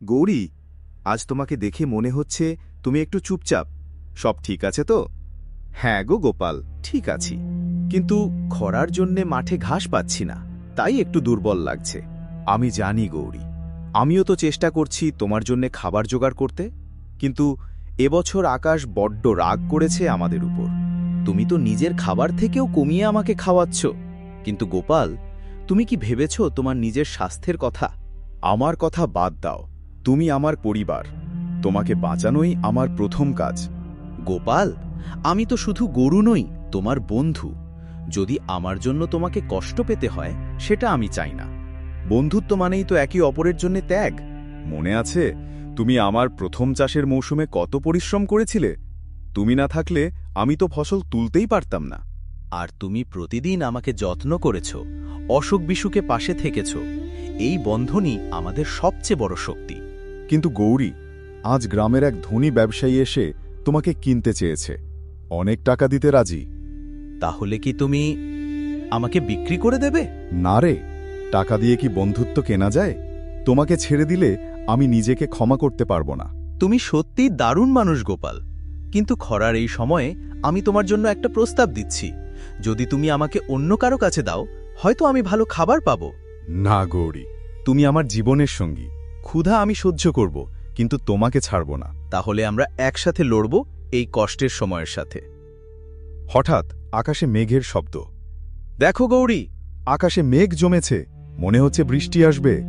গৌরী, আজ তোমাকে দেখে মনে হচ্ছে তুমি একটু চুপচাপ। সব ঠিক আছে তো? হ্যাঁ গো গোপাল, ঠিক আছি। কিন্তু খরার জন্যে মাঠে ঘাস পাচ্ছি না, তাই একটু দুর্বল লাগছে। আমি জানি গৌরী, আমিও তো চেষ্টা করছি তোমার জন্যে খাবার জোগাড় করতে। কিন্তু এবছর আকাশ বড্ড রাগ করেছে আমাদের উপর। তুমি তো নিজের খাবার থেকেও কমিয়ে আমাকে খাওয়াচ্ছ। কিন্তু গোপাল, তুমি কি ভেবেছ তোমার নিজের স্বাস্থ্যের কথা? আমার কথা বাদ দাও। তুমি আমার পরিবার। তোমাকে বাঁচানোই আমার প্রথম কাজ। গোপাল, আমি তো শুধু গরু নই, তোমার বন্ধু। যদি আমার জন্য তোমাকে কষ্ট পেতে হয়, সেটা আমি চাই না। বন্ধুত্ব মানেই তো একে অপরের জন্য ত্যাগ। মনে আছে, তুমি আমার প্রথম চাষের মৌসুমে কত পরিশ্রম করেছিলে? তুমি না থাকলে আমি তো ফসল তুলতেই পারতাম না। আর তুমি প্রতিদিন আমাকে যত্ন করেছ অসুখ বিসুখে পাশে থেকেছ। এই বন্ধনই আমাদের সবচেয়ে বড় শক্তি। কিন্তু গৌরী আজ গ্রামের এক ধনী ব্যবসায়ী এসে তোমাকে কিনতে চেয়েছে। অনেক টাকা দিতে রাজি। তাহলে কি তুমি আমাকে বিক্রি করে দেবে? না রে টাকা দিয়ে কি বন্ধুত্ব কেনা যায়? তোমাকে ছেড়ে দিলে আমি নিজেকে ক্ষমা করতে পারব না। তুমি সত্যি দারুণ মানুষ গোপাল। কিন্তু খরার এই সময়ে আমি তোমার জন্য একটা প্রস্তাব দিচ্ছি। যদি তুমি আমাকে অন্য কারও কাছে দাও হয়তো আমি ভালো খাবার পাবো। না গৌরী। তুমি আমার জীবনের সঙ্গী। ক্ষুধা আমি সহ্য করব, কিন্তু তোমাকে ছাড়ব না। তাহলে আমরা একসাথে লড়ব এই কষ্টের সময়ের সাথে। হঠাৎ আকাশে মেঘের শব্দ। দেখো গৌরী, আকাশে মেঘ জমেছে, মনে হচ্ছে বৃষ্টি আসবে।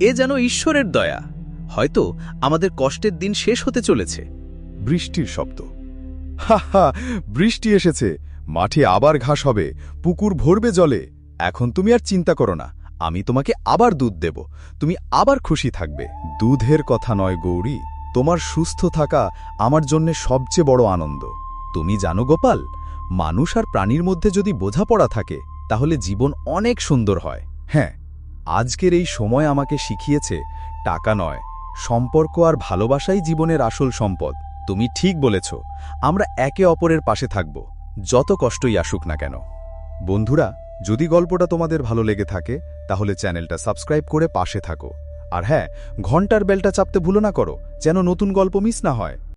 এ যেন ঈশ্বরের দয়া। হয়তো আমাদের কষ্টের দিন শেষ হতে চলেছে। বৃষ্টির শব্দ। হা হা, বৃষ্টি এসেছে। মাঠে আবার ঘাস হবে, পুকুর ভরবে জলে। এখন তুমি আর চিন্তা করো না। আমি তোমাকে আবার দুধ দেব। তুমি আবার খুশি থাকবে। দুধের কথা নয় গৌরী, তোমার সুস্থ থাকা আমার জন্য সবচেয়ে বড় আনন্দ। তুমি জানো গোপাল, মানুষ আর প্রাণীর মধ্যে যদি বোঝাপড়া থাকে, তাহলে জীবন অনেক সুন্দর হয়। হ্যাঁ আজকের এই সময় আমাকে শিখিয়েছে, টাকা নয়, সম্পর্ক আর ভালোবাসাই জীবনের আসল সম্পদ। তুমি ঠিক বলেছ, আমরা একে অপরের পাশে থাকব, যত কষ্টই আসুক না কেন। বন্ধুরা যদি গল্পটা তোমাদের ভালো লেগে থাকে, তাহলে চ্যানেলটা সাবস্ক্রাইব করে পাশে থাকো। আর হ্যাঁ ঘণ্টার বেলটা চাপতে ভুলো না করো, যেন নতুন গল্প মিস না হয়।